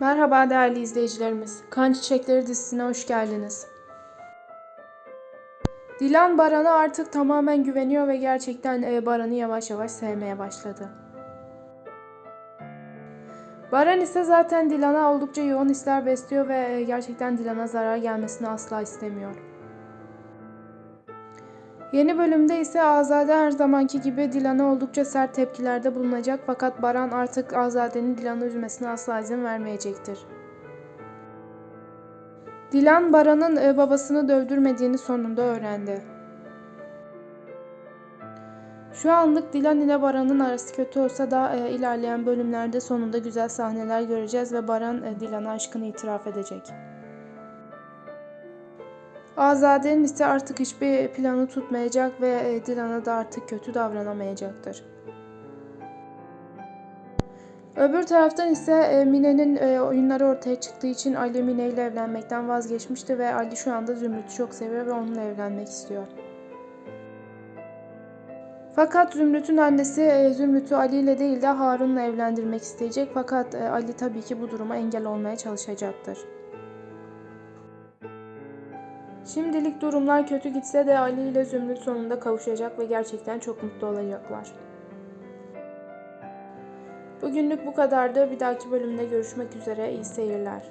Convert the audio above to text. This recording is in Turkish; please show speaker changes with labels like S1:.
S1: Merhaba değerli izleyicilerimiz. Kan Çiçekleri dizisine hoş geldiniz. Dilan Baran'a artık tamamen güveniyor ve gerçekten e, Baran'ı yavaş yavaş sevmeye başladı. Baran ise zaten Dilan'a oldukça yoğun hisler besliyor ve e, gerçekten Dilan'a zarar gelmesini asla istemiyor. Yeni bölümde ise Azade her zamanki gibi Dilan'a oldukça sert tepkilerde bulunacak fakat Baran artık Azade'nin Dilan'ı üzmesine asla izin vermeyecektir. Dilan Baran'ın e, babasını dövdürmediğini sonunda öğrendi. Şu anlık Dilan ile Baran'ın arası kötü olsa da e, ilerleyen bölümlerde sonunda güzel sahneler göreceğiz ve Baran e, Dilan'a aşkını itiraf edecek. Azade'nin ise artık hiçbir planı tutmayacak ve e, Dilan'a da artık kötü davranamayacaktır. Öbür taraftan ise e, Mine'nin e, oyunları ortaya çıktığı için Ali Mine ile evlenmekten vazgeçmişti ve Ali şu anda Zümrüt'ü çok seviyor ve onunla evlenmek istiyor. Fakat Zümrüt'ün annesi Zümrüt'ü Ali ile değil de Harun'la evlendirmek isteyecek fakat Ali tabii ki bu duruma engel olmaya çalışacaktır. Şimdilik durumlar kötü gitse de Ali ile Zümrüt sonunda kavuşacak ve gerçekten çok mutlu olacaklar. Bugünlük bu kadardı. Bir dahaki bölümde görüşmek üzere. İyi seyirler.